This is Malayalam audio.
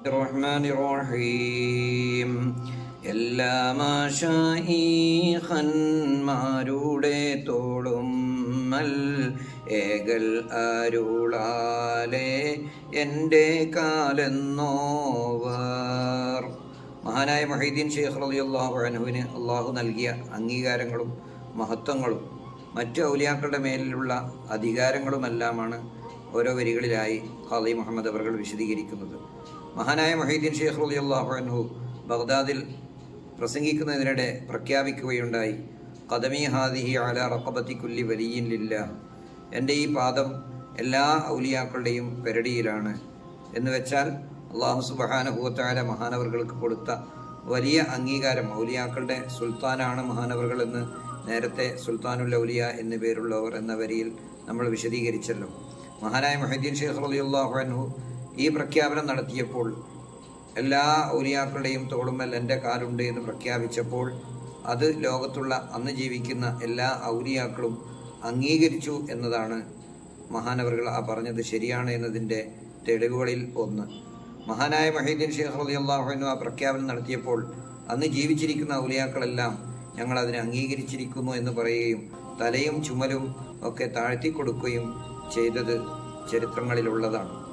الرحمن الرحيم എല്ലാ മാഷീഖന്മാരുടെ തോളുമ്മൽ ഏകൽ അരുളാലെ എൻ്റെ കാലെന്നോവർ മഹാനായ മഹീദ്ദീൻ ഷെയ്ഖ് റളിയല്ലാഹു അൻഹുവിന് അള്ളാഹു നൽകിയ അംഗീകാരങ്ങളും മഹത്വങ്ങളും മറ്റു ഔലിയാക്കളുടെ മേലിലുള്ള അധികാരങ്ങളുമെല്ലാമാണ് ഓരോ വരികളിലായി ഖാദി മുഹമ്മദ് അവർ വിശദീകരിക്കുന്നത് മഹാനായ മൊഹീദ്ദീൻ ഷെയ്ഖ് റളിയല്ലാഹു അൻഹു ബഗ്ദാദിൽ പ്രസംഗിക്കുന്നതിനിടെ പ്രഖ്യാപിക്കുകയുണ്ടായി കദമി ഹാദിഹി അല റക്കബത്തി കുല്ലി വലിയിൻ എന്റെ ഈ പാദം എല്ലാ ഔലിയാക്കളുടെയും പെരടിയിലാണ് എന്ന് വെച്ചാൽ അള്ളാഹു സുബഹാനുഭൂത്തായ മഹാനവറുകൾക്ക് കൊടുത്ത വലിയ അംഗീകാരം ഔലിയാക്കളുടെ സുൽത്താനാണ് മഹാനവറുകൾ എന്ന് നേരത്തെ സുൽത്താനുൽ ഔലിയ എന്നു പേരുള്ളവർ എന്ന വരിയിൽ നമ്മൾ വിശദീകരിച്ചല്ലോ. മഹാനായ മൊഹീദ്ദീൻ ഷെയ്ഖ് റളിയല്ലാഹു അൻഹു ഈ പ്രഖ്യാപനം നടത്തിയപ്പോൾ എല്ലാ ഔലിയാക്കളുടെയും തോളുമ്മൽ എന്റെ കാലുണ്ട് എന്ന് പ്രഖ്യാപിച്ചപ്പോൾ അത് ലോകത്തുള്ള അന്ന് ജീവിക്കുന്ന എല്ലാ ഔലിയാക്കളും അംഗീകരിച്ചു എന്നതാണ് മഹാനവറുകൾ ആ പറഞ്ഞത് ശരിയാണ് എന്നതിന്റെ തെളിവുകളിൽ ഒന്ന്. മഹാനായ മഹീദ്ദീൻ ഷെയ്ഖ് അലി അള്ളാഹുനു ആ പ്രഖ്യാപനം നടത്തിയപ്പോൾ അന്ന് ജീവിച്ചിരിക്കുന്ന ഔലിയാക്കളെല്ലാം ഞങ്ങൾ അതിനെ അംഗീകരിച്ചിരിക്കുന്നു എന്ന് പറയുകയും തലയും ചുമലും ഒക്കെ താഴ്ത്തി കൊടുക്കുകയും ചെയ്തത് ചരിത്രങ്ങളിലുള്ളതാണ്.